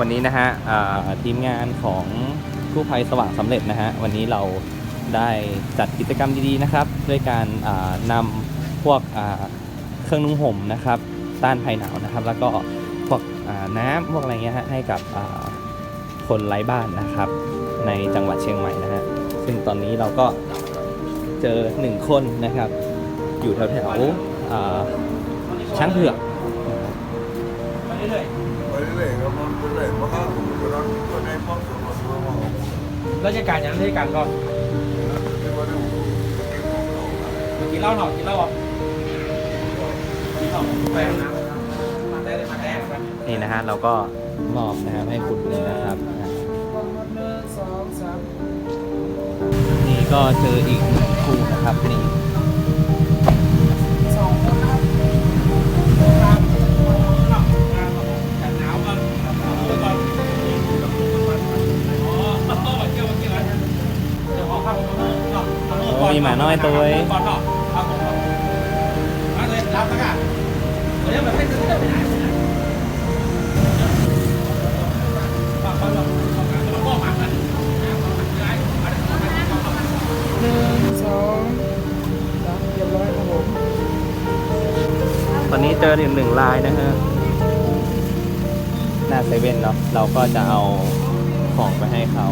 วันนี้นะฮะทีมงานของกู้ภัยสว่างสำเร็จนะฮะวันนี้เราได้จัดกิจกรรมดีๆนะครับ ด้วยการนำพวกเครื่องนุ่งห่มนะครับต้านภัยหนาวนะครับ แล้วก็พวกน้ำพวกอะไรเงี้ยฮะให้กับคนไร้บ้านนะครับ ในจังหวัดเชียงใหม่นะฮะซึ่งตอนนี้เราก็เจอหนึ่งคนนะครับ อยู่แถวแถวๆช้างเผือก ราะว่าผมก็รักคนในครอบครัวมาซื้อมาของผมราชการยังราชการก็ที่ว่าดูเก่งของเรากินเหล้าหน่อยกินเหล้าอะกินเหล้าแฟนน้ำมาได้เลยมาแรกกันนี่นะฮะเราก็มอบนะครับให้คุณเลยนะครับอะหนึ่งสองสามนี่ก็เจออีกหนึ่ง มีหมาน้อยตัวก่อนเนาะครับผมมาเลยรับแล้วกันเดี๋ยวแบบให้ซื้อได้ไปไหนฝากเขาลองลองกันลองบอกมากันหนึ่งสองเรียบร้อยครับผมตอนนี้เจออีกหนึ่งลายนะฮะหน้าเซเว่นเนาะเราก็จะเอาของไปให้เขา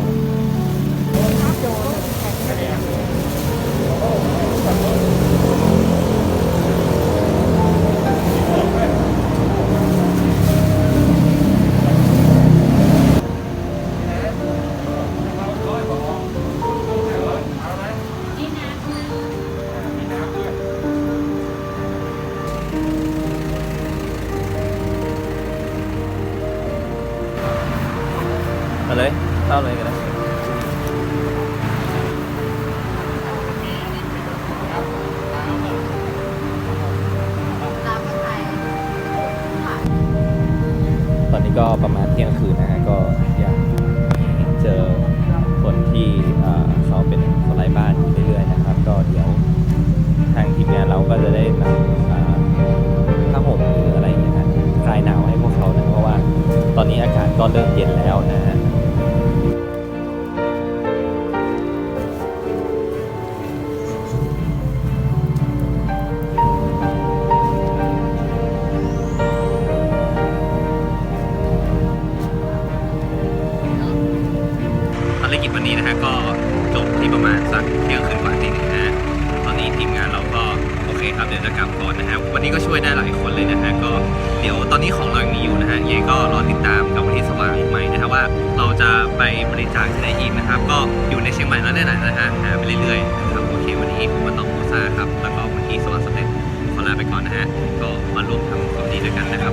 มาเลยเก็ประมาณเที่ยงคืนนะฮะก็ยังเจอคนที่เขาเป็นคนไร้บ้านอยู่เรื่อยๆนะครับ ก็เดี๋ยวทางทีมงานเราก็จะได้นำผ้าห่มหรืออะไรอย่างเงี้ยคลายหนาวให้พวกเขานะเพราะว่าตอนนี้อากาศก็เริ่มเย็นแล้วนะฮะ จบที่ประมาณสักเที่ยงคืนกว่าตีหนึ่งนะฮะตอนนี้ทีมงานเราก็โอเคครับเดี๋ยวจะกลับก่อนนะฮะวันนี้ก็ช่วยได้หลายคนเลยนะฮะก็เดี๋ยวตอนนี้ของเรายังมีอยู่นะฮะยังก็รอติดตามกับวันที่สว่างใหม่นะฮะว่า เราจะไปบริจาคที่ไหนอีกนะครับ ก็อยู่ในเชียงใหม่แล้วแน่นอนนะฮะหาไปเรื่อยๆนะครับโอเควันนี้ผมมาต้องโมซาครับแล้วก็วันที่สว่างสำเร็จขอลาไปก่อนนะฮะก็มาร่วมทำความดีด้วยกันนะครับ